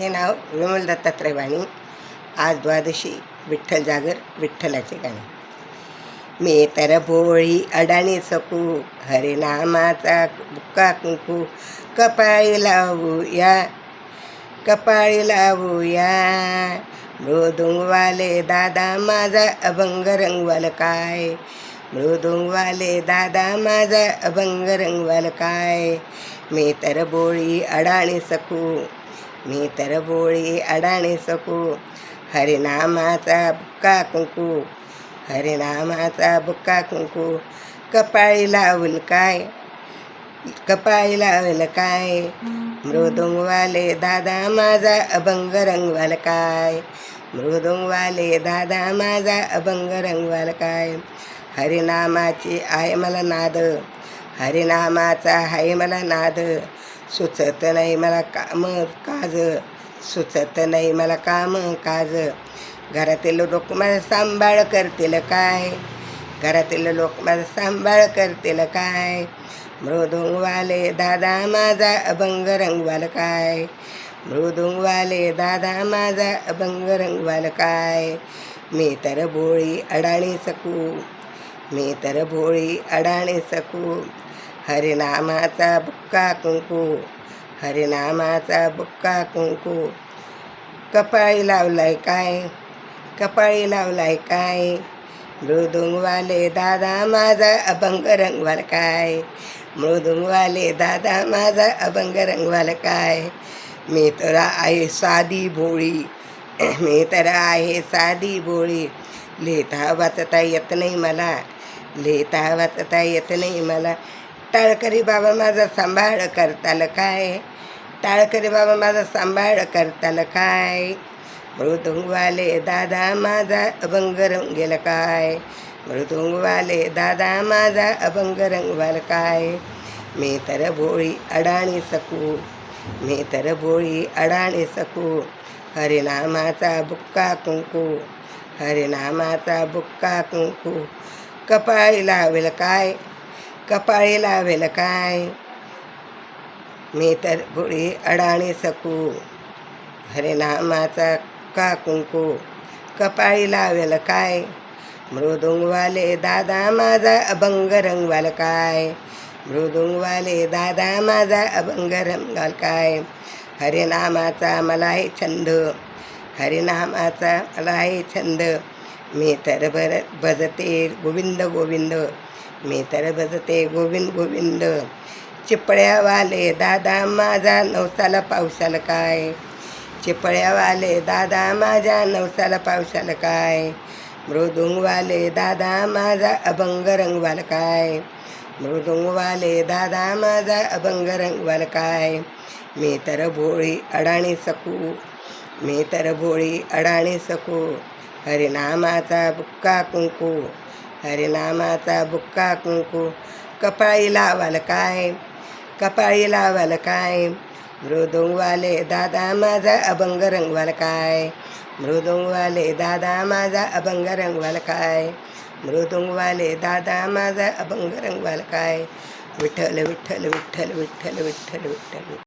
हे नाव विमल दत्तात्रय वाणी आज द्वादशी विठ्ठल जागर विठ्ठलाचे गाणे. मी तर भोळी अडाणी सकू हरिनामाचा बुक्का कुंकू कपाळी लावूया कपाळी लावूया मृदुंगवाले दादा माझा अभंग रंगवाल काय? मृदुंगवाले दादा माझा अभंग रंगवाल काय? मी तर बोळी अडाणी सकू मी तर बोळी अडाणी सकू. हरिनामाचा बुक्का कुंकू. हरिनामाचा बुक्का कुंकू. कपाळी लावल काय? कपाळी लावल काय? मृदुंगवाले दादा माझा अभंग रंगवाल काय? मृदुंगवाले दादा माझा अभंग रंगवाल काय? हरिनामाची आहे मला नाद. हरिनामाचा हाय मला नाद सुचत नाही मला काम काज सुचत नाही मला काम काज. घरातील लोक माझा सांभाळ करतील काय? घरातील लोक माझा सांभाळ करतील काय? मृदुंगवाले दादा माझा अभंग रंगवाल काय? मृदुंगवाले दादा माझा अभंग रंगवाल काय? मी तर भोळी अडाणी सकू मी तर भोळी अडाणी सकू. हरिनामाचा बुक्का कुंकू हरिनामाचा बुक्का कुंकू. कपाळी लावलाय काय? कपाळी लावलाय काय? मृदुंगवाले दादा माझा अभंग रंगवाल काय? मृदुंगवाले दादा माझा अभंग रंगवाल काय? मी तर आहे साधी भोळी मी तर आहे साधी भोळी. लिहिता वाचता येत नाही मला लिहिता वाचता येत नाही मला. टाळकरी बाबा माझा सांभाळ करताल काय? टाळकरी बाबा माझा सांभाळ करताल काय? मृदुंगवाले दादा माझा अभंग रंगेल काय? मृदुंगवाले दादा माझा अभंग रंगवाल काय? मी तर भोळी अडाणी सकू मी तर भोळी अडाणी सकू हरिनामाचा बुक्का कुंकू हरिनामाचा बुक्का कुंकू कपाळी लावेल काय? कपाळी लावेल काय? मी तर गुळी अडाणी सकू. हरिनामाचा का कुंकू? कपाळी लावेल काय? मृदुंगवाले दादा माझा अभंग रंगवाल काय? मृदुंगवाले दादा माझा अभंग रंगवाल काय? हरिनामाचा मलाही छंद. हरिनामाचा मलाही छंद. मी तर भर भजते गोविंद गोविंद मी तर भजते गोविंद गोविंद चिपळ्यावाले दादा माझा नवसाला पावसाला काय चिपळ्यावाले दादा माझ्या नवसाला पावसाला काय मृदुंगवाले दादा माझा अभंग रंगवाल काय मृदुंगवाले दादा माझा अभंग रंगवाल काय मी तर भोळी अडाणी सकू मी तर भोळी अडाणी सकू हरिनामाचा बुक्का कुंकू. हरिनामाचा बुक्का कुंकू. कपाळी लावाल काय? कपाळी लावाल काय? मृदुंगवाले दादा माझा अभंग रंगवाल काय? मृदुंगवाले दादा माझा अभंग रंगवाल काय? मृदुंगवाले दादा माझा अभंग रंगवाल काय? विठ्ठल विठ्ठल विठ्ठल विठ्ठल विठ्ठल विठ्ठल.